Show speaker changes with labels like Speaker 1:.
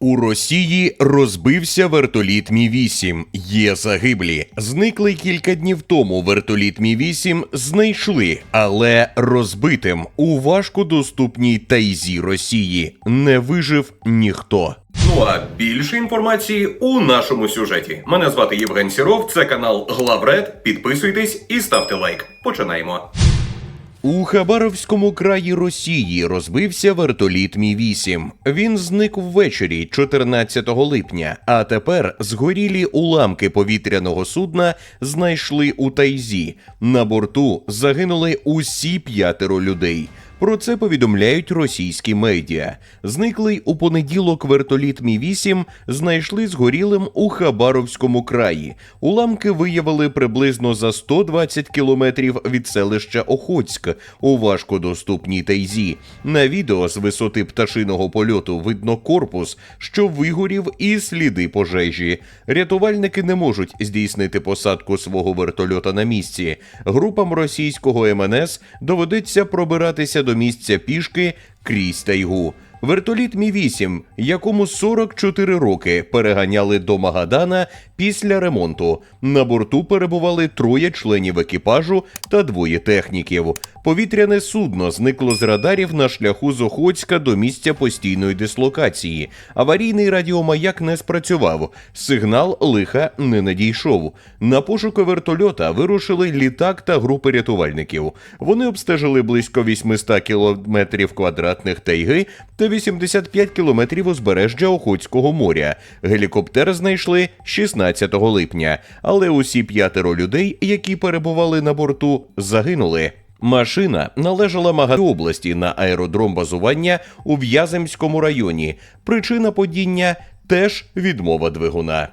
Speaker 1: У Росії розбився вертоліт Мі 8 Є загиблі. Зникли кілька днів тому. Вертоліт Мі 8 знайшли, але розбитим у важкодоступній тайзі Росії не вижив ніхто. Ну а більше інформації у нашому сюжеті. Мене звати Євген Сіров. Це канал Главред. Підписуйтесь і ставте лайк. Починаємо. У Хабаровському краї Росії розбився вертоліт Мі 8 Він зник ввечері 14 липня. А тепер згорілі уламки повітряного судна знайшли у тайзі. На борту загинули усі п'ятеро людей. Про це повідомляють російські медіа. Зниклий у понеділок вертоліт Мі 8 знайшли згорілим у Хабаровському краї. Уламки виявили приблизно за 120 кілометрів від селища Охотськ у важкодоступній тайзі. На відео з висоти пташиного польоту видно корпус, що вигорів і сліди пожежі. Рятувальники не можуть здійснити посадку свого вертольота на місці. Групам російського МНС доведеться пробиратися до місця пішки крізь тайгу. Вертоліт Мі 8 якому 44 роки переганяли до Магадана після ремонту. На борту перебували троє членів екіпажу та двоє техніків. Повітряне судно зникло з радарів на шляху з Охотська до місця постійної дислокації. Аварійний радіомаяк не спрацював. Сигнал лиха не надійшов. На пошуки вертольота вирушили літак та групи рятувальників. Вони обстежили близько 800 кілометрів квадратних тайги та 85 кілометрів узбережжя Охотського моря. Гелікоптер знайшли 16 липня, але усі п'ятеро людей, які перебували на борту, загинули. Машина належала Магаду області на аеродром базування у В'яземському районі. Причина падіння теж відмова двигуна.